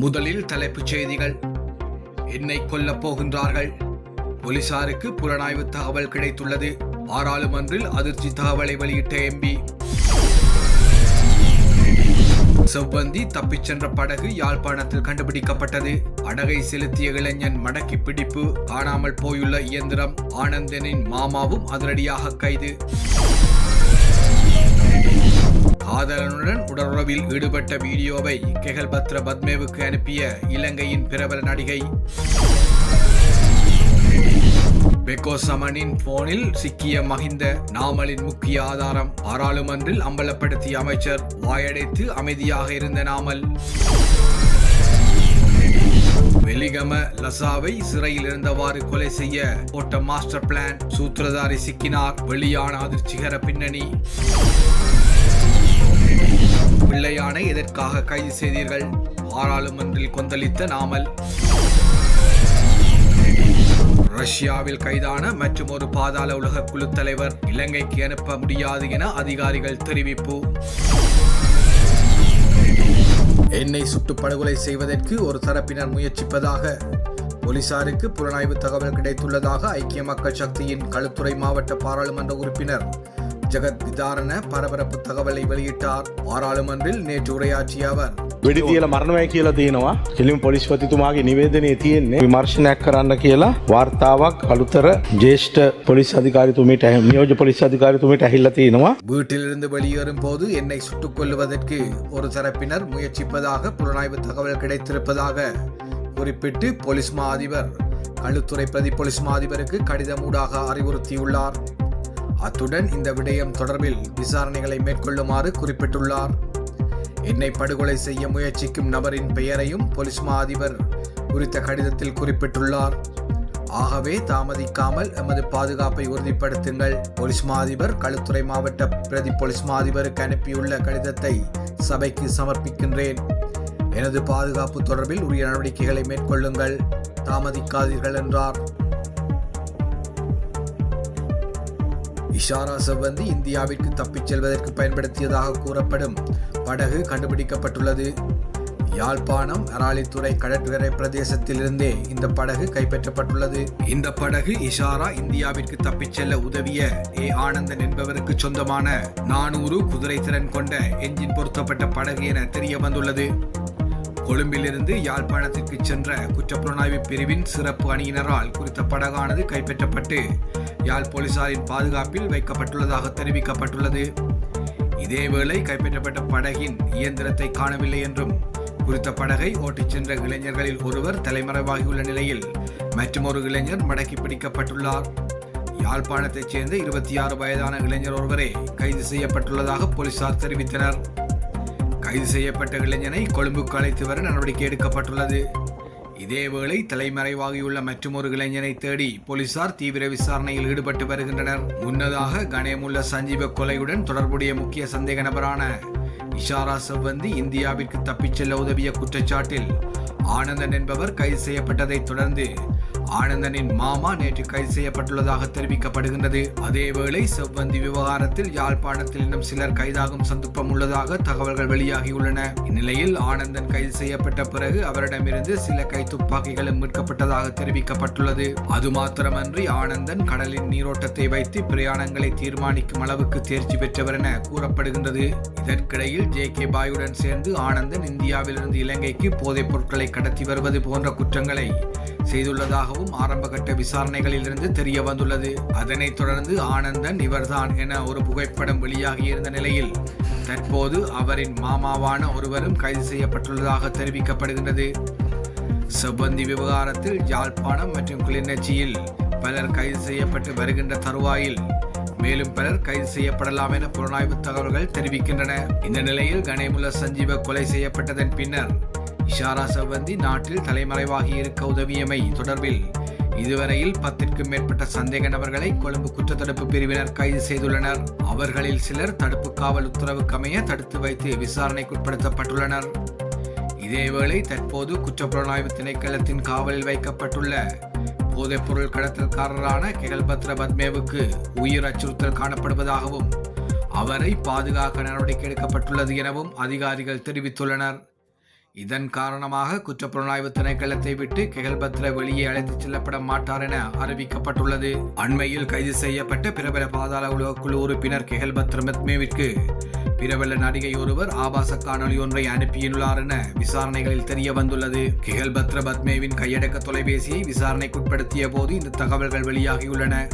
முதலில் தலைப்புச் செய்திகள். என்னை கொல்லப் போகின்றார்கள். போலீசாருக்கு புலனாய்வு தகவல் கிடைத்துள்ளது. பாராளுமன்றில் அதிர்ச்சி தகவலை வெளியிட்ட எம்பி செவ்வந்தி தப்பிச் சென்ற படகு யாழ்ப்பாணத்தில் கண்டுபிடிக்கப்பட்டது. படகை செலுத்திய இளைஞன் மடக்கி பிடிப்பு காணாமல் போயுள்ள இயந்திரம் ஆனந்தனின் மாமாவும் அதிரடியாக கைது. ஆதரனுடன் உடலுறவில் ஈடுபட்ட வீடியோவை கெகல்பத்ர பத்மேவுக்கு அனுப்பிய இலங்கையின் பிரபல நடிகை பெக்கோ சமனின் போனில் சிக்கிய மகிந்த நாமலின் முக்கிய ஆதாரம் பாராளுமன்றில் அம்பலப்படுத்திய அமைச்சர் வாயடைத்து அமைதியாக இருந்த நாமல். வெலிகம லசாவை சிறையில் இருந்தவாறு கொலை செய்ய போட்ட மாஸ்டர் பிளான் சூத்திரதாரி சிக்கினார். வெளியான அதிர்ச்சிகர பின்னணி. பிள்ளையானை எதற்காக கைது செய்தீர்கள்? பாராளுமன்றில் கொந்தளித்த நாமல். ரஷ்யாவில் கைதான மற்றும் ஒரு பாதாள உலக குழு தலைவர் இலங்கைக்கு அனுப்ப முடியாது என அதிகாரிகள் தெரிவிப்பு. என்னை சுட்டு படுகொலை செய்வதற்கு ஒரு தரப்பினர் முயற்சிப்பதாக போலீசாருக்கு புலனாய்வு தகவல் கிடைத்துள்ளதாக ஐக்கிய மக்கள் சக்தியின் களுத்துறை மாவட்ட பாராளுமன்ற உறுப்பினர் ஜெகத் விதாரண பரபரப்பு தகவலை வெளியிட்டார் பாராளுமன்றில் நேற்று உரையாற்றிய அவர் වෙඩි තියල මරණවය කියලා තියෙනවා කෙලිම පොලිස්පතිතුමාගේ නිවේදනය තියෙන්නේ විමර්ශනයක් කරන්න කියලා වාර්තාවක් අලුතර ජේෂ්ඨ පොලිස් අධිකාරිතුමට නියෝජ පොලිස් අධිකාරිතුමට ඇහිල්ල තියෙනවා வீட்டிலிருந்து வெளியேறும் போது என்னை சுட்டுக் கொல்லுவதற்கு ஒரு தரப்பினர் முயற்சிப்பதாக புலனாய்வு தகவல் கிடைத்திருப்பதாக குறிப்பிட்டு போலீஸ் மா அதிபர் களுத்துறை பிரதி போலீஸ் மா அதிபருக்கு கடிதமூடாக அறிவுறுத்தியுள்ளார் அத்துடன் இந்த விடயம் தொடர்பில் விசாரணைகளை மேற்கொள்ளுமாறு குறிப்பிட்டுள்ளார். என்னை படுகொலை செய்ய முயற்சிக்கும் நபரின் பெயரையும் போலீஸ் மா அதிபர் குறித்த கடிதத்தில் குறிப்பிட்டுள்ளார். ஆகவே தாமதிக்காமல் எமது பாதுகாப்பை உறுதிப்படுத்துங்கள். போலீஸ் மா அதிபர் களுத்துறை மாவட்ட பிரதி போலீஸ் மா அதிபருக்கு அனுப்பியுள்ள கடிதத்தை சபைக்கு சமர்ப்பிக்கின்றேன். எனது பாதுகாப்பு தொடர்பில் உரிய நடவடிக்கைகளை மேற்கொள்ளுங்கள். தாமதிக்காதீர்கள் என்றார். இஷாரா செவ்வந்தி இந்தியாவிற்கு தப்பிச் செல்வதற்கு பயன்படுத்தியதாக கூறப்படும். படகு கண்டுபிடிக்கப்பட்டுள்ளது. யாழ்ப்பாணம் அராலித்துறை கடற்கரை பிரதேசத்திலிருந்தே இந்த படகு கைப்பற்றப்பட்டுள்ளது. இந்த படகு இஷாரா இந்தியாவிற்கு தப்பிச் செல்ல உதவிய ஏ. ஆனந்தன் என்பவருக்கு சொந்தமான நானூறு குதிரை திறன் கொண்ட என்ஜின் பொருத்தப்பட்ட படகு என தெரிய வந்துள்ளது. கொழும்பிலிருந்து யாழ்ப்பாணத்திற்கு சென்ற குற்றப்புலனாய்வு பிரிவின் சிறப்பு அணியினரால் குறித்த படகானது கைப்பற்றப்பட்டு யாழ் போலீசாரின் பாதுகாப்பில் வைக்கப்பட்டுள்ளதாக தெரிவிக்கப்பட்டுள்ளது. இதேவேளை கைப்பற்றப்பட்ட படகின் இயந்திரத்தை காணவில்லை என்றும் குறித்த படகை ஓட்டிச் சென்ற இளைஞர்களில் ஒருவர் தலைமறைவாகியுள்ள நிலையில் மற்றொரு இளைஞர் மடக்கி பிடிக்கப்பட்டுள்ளார். யாழ்ப்பாணத்தைச் சேர்ந்த இருபத்தி ஆறு வயதான இளைஞர் ஒருவரே கைது செய்யப்பட்டுள்ளதாக போலீசார் தெரிவித்தனர். கைது செய்யப்பட்ட இளைஞனை கொழும்புக்கு அழைத்து வர நடவடிக்கை எடுக்கப்பட்டுள்ளது. இதேவேளை தலைமறைவாகியுள்ள மற்றொரு இளைஞனை தேடி போலீசார் தீவிர விசாரணையில் ஈடுபட்டு வருகின்றனர். முன்னதாக கணேமுள்ள சஞ்சீவ கொலையுடன் தொடர்புடைய முக்கிய சந்தேக நபரான இஷாரா செவ்வந்தி இந்தியாவிற்கு தப்பிச் செல்ல உதவிய குற்றச்சாட்டில் ஆனந்தன் என்பவர் கைது செய்யப்பட்டதைத் தொடர்ந்து ஆனந்தனின் மாமா நேற்று கைது செய்யப்பட்டுள்ளதாக தெரிவிக்கப்படுகின்றது. அதேவேளை செவ்வந்தி விவகாரத்தில் யாழ்ப்பாணத்தில் இன்னும் சிலர் கைதாகும் சந்தர்ப்பம் உள்ளதாக தகவல்கள் வெளியாகியுள்ளன. இந்நிலையில் ஆனந்தன் கைது செய்யப்பட்ட பிறகு அவரிடமிருந்து சில கை துப்பாக்கிகளும் மீட்கப்பட்டதாக தெரிவிக்கப்பட்டுள்ளது. அது மாத்திரமன்றி ஆனந்தன் கடலின் நீரோட்டத்தை வைத்து பிரயாணங்களை தீர்மானிக்கும் அளவுக்கு தேர்ச்சி பெற்றவர் என கூறப்படுகின்றது. இதற்கிடையில் ஜே கே பாயுடன் சேர்ந்து ஆனந்தன் இந்தியாவிலிருந்து இலங்கைக்கு போதைப் பொருட்களை கடத்தி வருவது போன்ற குற்றங்களை செய்துள்ளதாகவும் ஆரம்பகட்ட விசாரணைகளிலிருந்து தெரிய வந்துள்ளது. அதனைத் தொடர்ந்து ஆனந்தன் இவர்தான் என ஒரு புகைப்படம் வெளியாகியிருந்த நிலையில் தற்போது அவரின் மாமாவான ஒருவரும் கைது செய்யப்பட்டுள்ளதாக தெரிவிக்கப்படுகின்றது. செவ்வந்தி விவகாரத்தில் யாழ்ப்பாணம் மற்றும் கிளிநொச்சியில் பலர் கைது செய்யப்பட்டு வருகின்ற தருவாயில் மேலும் பலர் கைது செய்யப்படலாம் என புலனாய்வு தகவல்கள் தெரிவிக்கின்றன. இந்த நிலையில் கணேமுல்ல சஞ்சீவ கொலை செய்யப்பட்டதன் பின்னர் இஷாரா செவ்வந்தி நாட்டில் தலைமறைவாகி இருக்க உதவியமை. தொடர்பில் இதுவரையில் பத்திற்கும் மேற்பட்ட சந்தேக நபர்களை கொழும்பு குற்றத்தடுப்பு பிரிவினர் கைது செய்துள்ளனர். அவர்களில் சிலர் தடுப்பு காவல் உத்தரவுக்கமைய தடுத்து வைத்து விசாரணைக்குட்படுத்தப்பட்டுள்ளனர். இதேவேளை தற்போது குற்றப்புலனாய்வு திணைக்களத்தின் காவலில் வைக்கப்பட்டுள்ள போதைப்பொருள் கடத்தல்காரரான கெகல்பத்ர பத்மேவுக்கு உயிர் அச்சுறுத்தல் காணப்படுவதாகவும் அவரை பாதுகாக்க நடவடிக்கை எடுக்கப்பட்டுள்ளது எனவும் அதிகாரிகள் தெரிவித்துள்ளனர். இதன் காரணமாக குற்றப்புலனாய்வு திணைக்களத்தை விட்டு கெகல்பத்ர வெளியே அழைத்துச் செல்லப்பட மாட்டார் என அறிவிக்கப்பட்டுள்ளது. அண்மையில் கைது செய்யப்பட்ட பிரபல பாதாள உலக குழு உறுப்பினர் கெகல்பத்ர மெத்மேவிற்கு பிரபல நடிகை ஒருவர் ஆபாச காணொலி ஒன்றை அனுப்பியுள்ளார் என விசாரணைகளில் தெரிய வந்துள்ளது. கெகல்பத்ர பத்மேவின் கையடக்க தொலைபேசியை விசாரணைக்குட்படுத்திய போது இந்த தகவல்கள் வெளியாகியுள்ளன.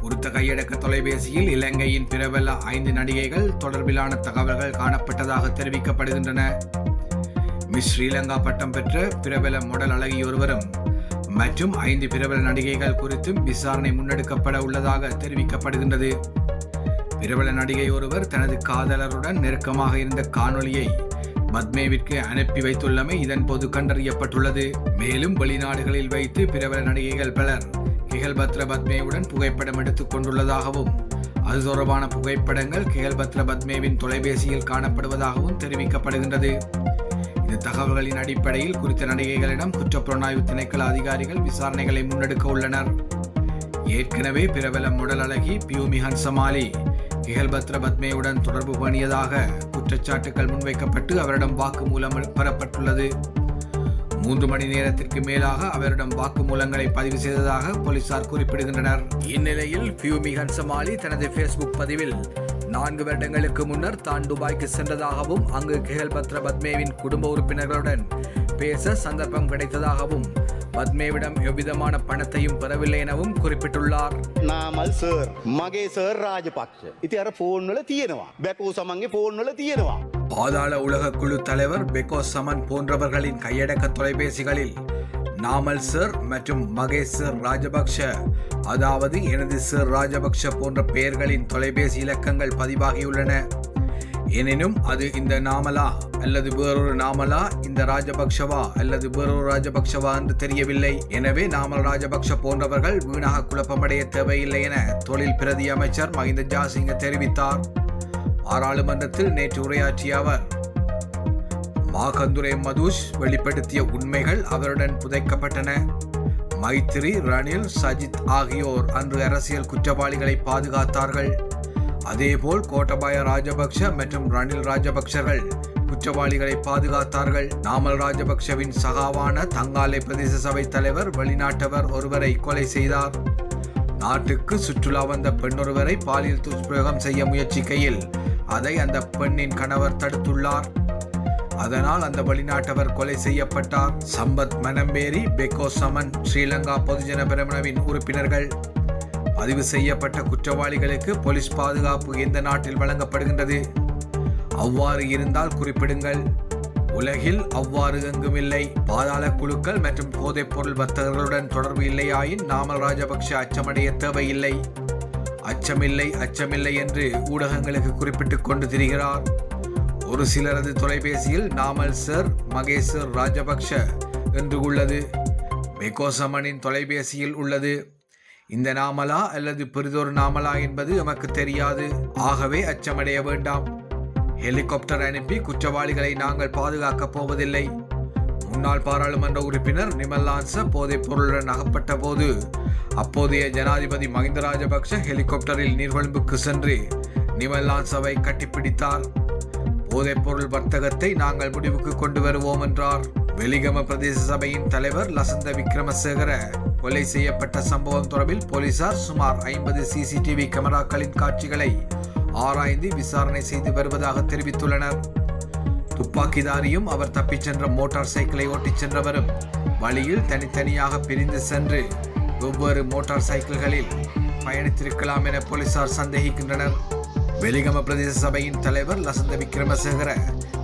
குறித்த கையடக்க தொலைபேசியில் இலங்கையின் பிரபல ஐந்து நடிகைகள் தொடர்பிலான தகவல்கள் காணப்பட்டதாக தெரிவிக்கப்படுகின்றன. மிஸ் ஸ்ரீலங்கா பட்டம் பெற்ற பிரபல முடல் அழகி ஒருவரும் மற்றும் ஐந்து பிரபல நடிகைகள் குறித்தும் விசாரணை முன்னெடுக்கப்பட உள்ளதாக தெரிவிக்கப்படுகின்றது. பிரபல நடிகை ஒருவர் தனது காதலருடன் நெருக்கமாக இருந்த காணொளியை பத்மேவிற்கு அனுப்பி வைத்துள்ளமை இதன் போது கண்டறியப்பட்டுள்ளது. மேலும் வெளிநாடுகளில் வைத்து பிரபல நடிகைகள் பலர் கிகல்பத்ர பத்மேவுடன் புகைப்படம் எடுத்துக் கொண்டுள்ளதாகவும் அது தொடர்பான புகைப்படங்கள் கிகல்பத்ர பத்மேவின் தொலைபேசியில் காணப்படுவதாகவும் தெரிவிக்கப்படுகின்றது. இந்த தகவல்களின் அடிப்படையில் குறித்த நடிகைகளிடம் குற்றப்புலனாய்வு திணைக்கள அதிகாரிகள் விசாரணைகளை முன்னெடுக்க உள்ளனர். ஏற்கனவே பிரபல முடல் அழகி பியூமி ஹன்சமாலி கிகல்பத்ர பத்மேயுடன் தொடர்பு பண்ணியதாக குற்றச்சாட்டுகள் முன்வைக்கப்பட்டு அவரிடம் வாக்குமூலம் பெறப்பட்டுள்ளது. மூன்று மணி நேரத்திற்கு மேலாக அவரிடம் வாக்குமூலங்களை பதிவு செய்ததாக போலீசார் குறிப்பிடுகின்றனர். இந்நிலையில் பியூமி ஹன்சமாலி தனது ஃபேஸ்புக் பதிவில் நான்கு வருடங்களுக்கு முன்னர் தான் துபாய்க்கு சென்றதாகவும் அங்கு கேல்பத்ர பத்மேவின் குடும்ப உறுப்பினர்களுடன் பேச சந்தர்ப்பம் கிடைத்ததாகவும் பத்மேவிடம் எவ்விதமான பணத்தையும் பெறவில்லை எனவும் குறிப்பிட்டுள்ளார். நாமல் சார் மகே சார் ராஜபக்ஷ. இது யார போன்ல தீயனவா பெக்கோ சமங்க போன்ல தீயனவா பாதாள உலக குழு தலைவர் பெக்கோ சமன் போன்றவர்களின் கையடக்க தொலைபேசிகளில் நாமல் சர் மற்றும் மகேஷ் சர் ராஜபக்ஷ. அதாவது எனது சர் ராஜபக்ஷ போன்ற பெயர்களின் தொலைபேசி இலக்கங்கள் பதிவாகியுள்ளன. எனினும் அது இந்த நாமலா அல்லது வேறொரு நாமலா இந்த ராஜபக்ஷவா அல்லது வேறொரு ராஜபக்ஷவா என்று தெரியவில்லை. எனவே நாமல் ராஜபக்ஷ போன்றவர்கள் வீணாக குழப்பமடைய தேவையில்லை என தொழில் பிரதி அமைச்சர் மஹிந்த ஜாசிங்க தெரிவித்தார். பாராளுமன்றத்தில் நேற்று உரையாற்றிய அவர் மாகந்துரை மதுஷ் வெளிப்படுத்திய உண்மைகள் அவருடன் புதைக்கப்பட்டன. மைத்திரி ரணில் சஜித் ஆகியோர் அன்று அரசியல் குற்றவாளிகளை பாதுகாத்தார்கள். அதேபோல் கோட்டபாய ராஜபக்ஷ மற்றும் ரணில் ராஜபக்ஷர்கள் குற்றவாளிகளை பாதுகாத்தார்கள். நாமல் ராஜபக்ஷவின் சகாவான தங்காலை பிரதேச சபை தலைவர் வெளிநாட்டவர் ஒருவரை கொலை செய்தார். நாட்டுக்கு சுற்றுலா வந்த பெண்ணொருவரை பாலியல் துஷ்பிரயோகம் செய்ய முயற்சிக்கையில் அதை அந்த பெண்ணின் கணவர் தடுத்துள்ளார். அதனால் அந்த வெளிநாட்டவர் கொலை செய்யப்பட்டார். சம்பத் மனம்பேரி பெக்கோ சமன் ஸ்ரீலங்கா பொதுஜன பிரமணவின் உறுப்பினர்கள். பதிவு செய்யப்பட்ட குற்றவாளிகளுக்கு போலீஸ் பாதுகாப்பு எந்த நாட்டில் வழங்கப்படுகின்றது? அவ்வாறு இருந்தால் குறிப்பிடுங்கள். உலகில் அவ்வாறு எங்குமில்லை. பாதாள குழுக்கள் மற்றும் போதைப் பொருள் வர்த்தகர்களுடன் தொடர்பு இல்லையாயின் நாமல் ராஜபக்ஷ அச்சமடைய தேவையில்லை. அச்சமில்லை அச்சமில்லை என்று ஊடகங்களுக்கு குறிப்பிட்டுக் கொண்டு திரிகிறார். ஒரு சிலரது தொலைபேசியில் நாமல் சர் மகேசர் ராஜபக்ஷ என்று உள்ளது. மெகோசமனின் தொலைபேசியில் உள்ளது. இந்த நாமலா அல்லது பெரிதொரு நாமலா என்பது எமக்கு தெரியாது. ஆகவே அச்சமடைய வேண்டாம். ஹெலிகாப்டர் அனுப்பி குற்றவாளிகளை நாங்கள் பாதுகாக்கப் போவதில்லை. முன்னாள் பாராளுமன்ற உறுப்பினர் நிமல் லான்ச போதைப் பொருளுடன் அகப்பட்ட போது அப்போதைய ஜனாதிபதி மஹிந்த ராஜபக்ஷ ஹெலிகாப்டரில் நீர்கொழும்புக்கு சென்று நிமல் லான்சவை கட்டிப்பிடித்தார். போதைப்பொருள் வர்த்தகத்தை நாங்கள் முடிவுக்கு கொண்டு வருவோம் என்றார். வெலிகம பிரதேச சபையின் தலைவர் லசந்த விக்ரமசேகர கொலை செய்யப்பட்ட சம்பவம் தொடர்பில் போலீசார் சுமார் ஐம்பது சிசிடிவி கேமராக்களின் காட்சிகளை ஆராய்ந்து விசாரணை செய்து வருவதாக தெரிவித்துள்ளனர். துப்பாக்கிதாரியும் அவர் தப்பிச் சென்ற மோட்டார் சைக்கிளை ஓட்டிச் சென்றவரும் வழியில் தனித்தனியாக பிரிந்து சென்று வெவ்வேறு மோட்டார் சைக்கிள்களில் பயணித்திருக்கலாம் என போலீசார் சந்தேகிக்கின்றனர். வெலிகம பிரதேச சபையின் தலைவர் லசந்த விக்ரமசேகர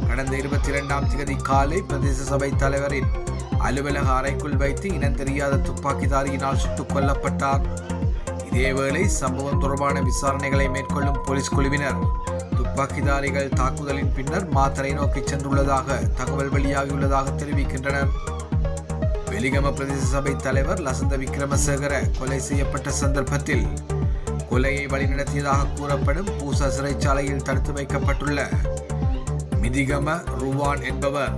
கடந்த இருபத்தி இரண்டாம் தேதி காலை பிரதேச சபை தலைவரின் அலுவலக அறைக்குள் வைத்து இனம் தெரியாத துப்பாக்கிதாரியினால் சுட்டுக் கொல்லப்பட்டார். இதேவேளை சம்பவம் தொடர்பான விசாரணைகளை மேற்கொள்ளும் போலீஸ் குழுவினர் துப்பாக்கிதாரிகள் தாக்குதலின் பின்னர் மாத்தரை நோக்கி சென்றுள்ளதாக தகவல் வெளியாகியுள்ளதாக தெரிவிக்கின்றனர். வெலிகம பிரதேச சபை தலைவர் லசந்த விக்ரமசேகர கொலை செய்யப்பட்ட சந்தர்ப்பத்தில் கொலையை வழிநடத்தியதாக கூறப்படும் பூசா சிறைச்சாலையில் தடுத்து வைக்கப்பட்டுள்ள மிதிகம ருவான் என்பவர்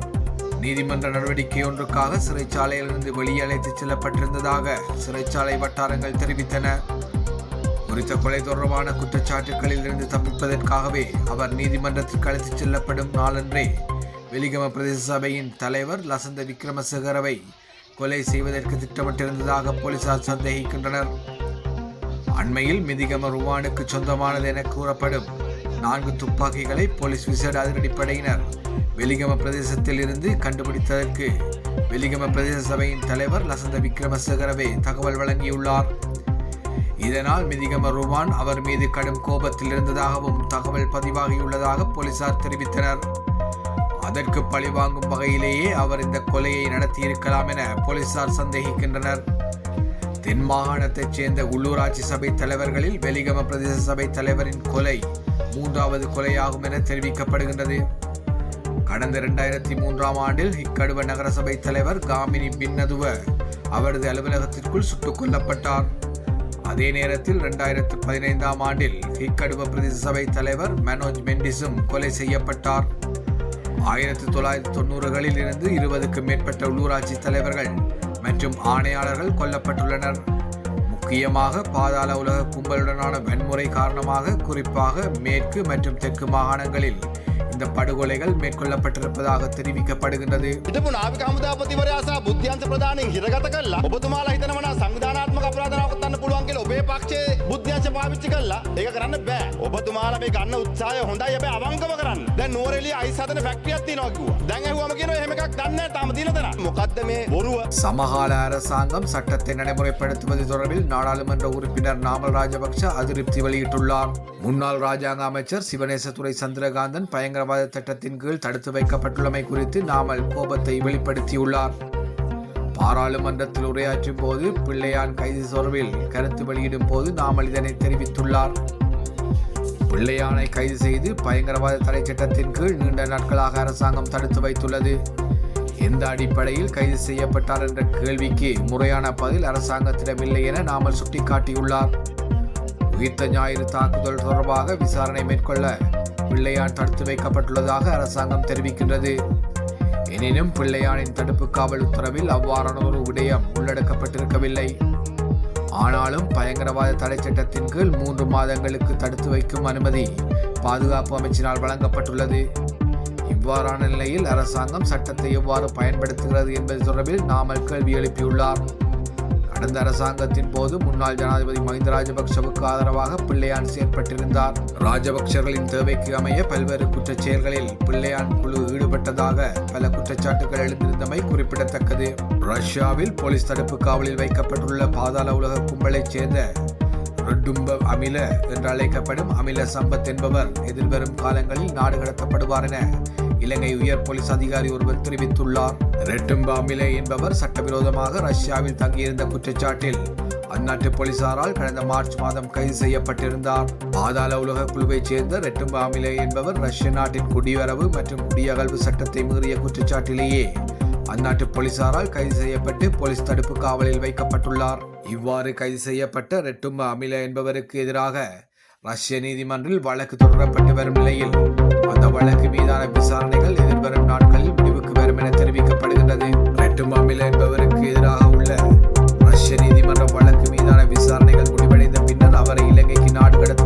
நீதிமன்ற நடவடிக்கை ஒன்றுக்காக சிறைச்சாலையிலிருந்து வெளியே அழைத்துச் செல்லப்பட்டிருந்ததாக சிறைச்சாலை வட்டாரங்கள் தெரிவித்தன. குறித்த கொலை தொடர்பான குற்றச்சாட்டுகளில் இருந்து தப்பிப்பதற்காகவே அவர் நீதிமன்றத்திற்கு அழைத்துச் செல்லப்படும் நாளன்றே வெலிகம பிரதேச சபையின் தலைவர் லசந்த விக்ரமசேகரவை கொலை செய்வதற்கு திட்டமிட்டிருந்ததாக போலீசார் சந்தேகிக்கின்றனர். அண்மையில் மிதிகம ருவானுக்கு சொந்தமானது என கூறப்படும். நான்கு துப்பாக்கிகளை போலீஸ் விசேட அதிரடிப்படையினர் வெலிகம பிரதேசத்தில் இருந்து கண்டுபிடித்ததற்கு. வெலிகம பிரதேச சபையின் தலைவர் லசந்த விக்ரமசேகரவே தகவல் வழங்கியுள்ளார். இதனால் மிதிகம ருவான் அவர் மீது கடும் கோபத்தில் இருந்ததாகவும் தகவல் பதிவாகியுள்ளதாக போலீசார் தெரிவித்தனர். அதற்கு பழிவாங்கும் வகையிலேயே அவர் இந்த கொலையை நடத்தியிருக்கலாம் என போலீசார் சந்தேகிக்கின்றனர். தென் மாகாணத்தைச் சேர்ந்த உள்ளூராட்சி சபை தலைவர்களில் வெலிகம பிரதேச சபை தலைவரின் கொலை மூன்றாவது கொலையாகும் என தெரிவிக்கப்படுகின்றது. கடந்த இரண்டாயிரத்தி மூன்றாம் ஆண்டில் இக்கடுவ நகரசபை தலைவர் காமினி பின்னதுவ அவரது அலுவலகத்திற்குள் சுட்டுக் கொல்லப்பட்டார். அதே நேரத்தில் இரண்டாயிரத்து பதினைந்தாம் ஆண்டில் இக்கடுவ பிரதேச சபை தலைவர் மனோஜ் மெண்டிஸும் கொலை செய்யப்பட்டார். ஆயிரத்தி தொள்ளாயிரத்தி தொண்ணூறுகளில் இருந்து இருபதுக்கும் மேற்பட்ட உள்ளூராட்சி தலைவர்கள் மற்றும் ஆணையாளர்கள் கொல்லப்பட்டுள்ளனர். முக்கியமாக பாதாள உலக கும்பலுடனான வன்முறை காரணமாக குறிப்பாக மேற்கு மற்றும் தெற்கு மாகாணங்களில் இந்த படுகொலைகள் மேற்கொள்ளப்பட்டிருப்பதாக தெரிவிக்கப்படுகின்றது. சமகால அரசாங்கம் சட்டத்தை நடைமுறைப்படுத்துவது தொடர்பில் நாடாளுமன்ற உறுப்பினர் நாமல் ராஜபக்ஷ அதிருப்தி வெளியிட்டுள்ளார் முன்னாள் ராஜாங்க அமைச்சர் சிவநேசதுரை சந்திரகாந்தன் பயங்கர பயங்கரவாத சட்டத்தின் கீழ் தடுத்து வைக்கப்பட்டுள்ளமை குறித்து நாமல் கோபத்தை வெளிப்படுத்தியுள்ளார். பாராளுமன்றத்தில் உரையாற்றும் போது பிள்ளையான் கைது தொடர்பில் கருத்து வெளியிடும் போது நாமல் இதனை தெரிவித்துள்ளார். பிள்ளையானை கைது செய்து பயங்கரவாத தடை சட்டத்தின் கீழ் நீண்ட நாட்களாக அரசாங்கம் தடுத்து வைத்துள்ளது. எந்த அடிப்படையில் கைது செய்யப்பட்டார் என்ற கேள்விக்கு முறையான பதில் அரசாங்கத்திடமில்லை என நாமல் சுட்டிக்காட்டியுள்ளார். உயிர்த்த ஞாயிறு தாக்குதல் தொடர்பாக விசாரணை மேற்கொள்ள பிள்ளையான் தடுத்து வைக்கப்பட்டுள்ளதாக அரசாங்கம் தெரிவிக்கின்றது. எனினும் பிள்ளையானின் தடுப்பு காவல் உத்தரவில் அவ்வாறான ஒரு விடயம் உள்ளடக்கப்பட்டிருக்கவில்லை. ஆனாலும் பயங்கரவாத தடை சட்டத்தின் கீழ் மூன்று மாதங்களுக்கு தடுத்து வைக்கும் அனுமதி பாதுகாப்பு அமைச்சினால் வழங்கப்பட்டுள்ளது. இவ்வாறான நிலையில் அரசாங்கம் சட்டத்தை எவ்வாறு பயன்படுத்துகிறது என்பது தொடர்பில் நாமல் கேள்வி எழுப்பியுள்ளார். கடந்த அரசாங்கத்தின் போது முன்னாள் ஜனாதிபதி மஹிந்த ராஜபக்சவுக்கு ஆதரவாக பிள்ளையான் செயற்பட்டிருந்தார். ராஜபக்சர்களின் தேவைக்கு அமைய பல்வேறு குற்றச் செயல்களில் பிள்ளையான் குழு ஈடுபட்டதாக பல குற்றச்சாட்டுகள் எழுந்திருந்தமை குறிப்பிடத்தக்கது. ரஷ்யாவில் போலீஸ் தடுப்பு காவலில் வைக்கப்பட்டுள்ள பாதாள உலக கும்பலைச் சேர்ந்த ரெட்டும்ப அமில என்று அழைக்கப்படும் அமில சம்பத் என்பவர் எதிர்வரும் காலங்களில் நாடு கடத்தப்படுவார் என இலங்கை உயர் போலீஸ் அதிகாரி ஒருவர் தெரிவித்துள்ளார். ரெட்டும்பா அமில என்பவர் சட்டவிரோதமாக ரஷ்யாவில் தங்கியிருந்த குற்றச்சாட்டில் அந்நாட்டு போலீசாரால் கடந்த மார்ச் மாதம் கைது செய்யப்பட்டிருந்தார். பாதாள உலக குழுவைச் சேர்ந்த ரெட்டும்பாமிலே என்பவர் ரஷ்ய நாட்டின் குடிவரவு மற்றும் குடியகழ்வு சட்டத்தை மீறிய குற்றச்சாட்டிலேயே அந்நாட்டு போலீசாரால் கைது செய்யப்பட்டு போலீஸ் தடுப்பு காவலில் வைக்கப்பட்டுள்ளார். இவ்வாறு கைது செய்யப்பட்ட ரெட்டும்ப அமில என்பவருக்கு எதிராக ரஷ்ய நீதிமன்றில் வழக்கு தொடரப்பட்டு வரும் நிலையில் வழக்கு மீதான விசாரணைகள் எதிர்வரும் நாட்களில் முடிவுக்கு வரும் என தெரிவிக்கப்படுகின்றது. ரெட்டு மாமில என்பவருக்கு எதிராக உள்ள ரஷ்ய நீதிமன்ற வழக்கு மீதான விசாரணைகள் முடிவடைந்த பின்னர் அவரை இலங்கைக்கு நாடு கடத்த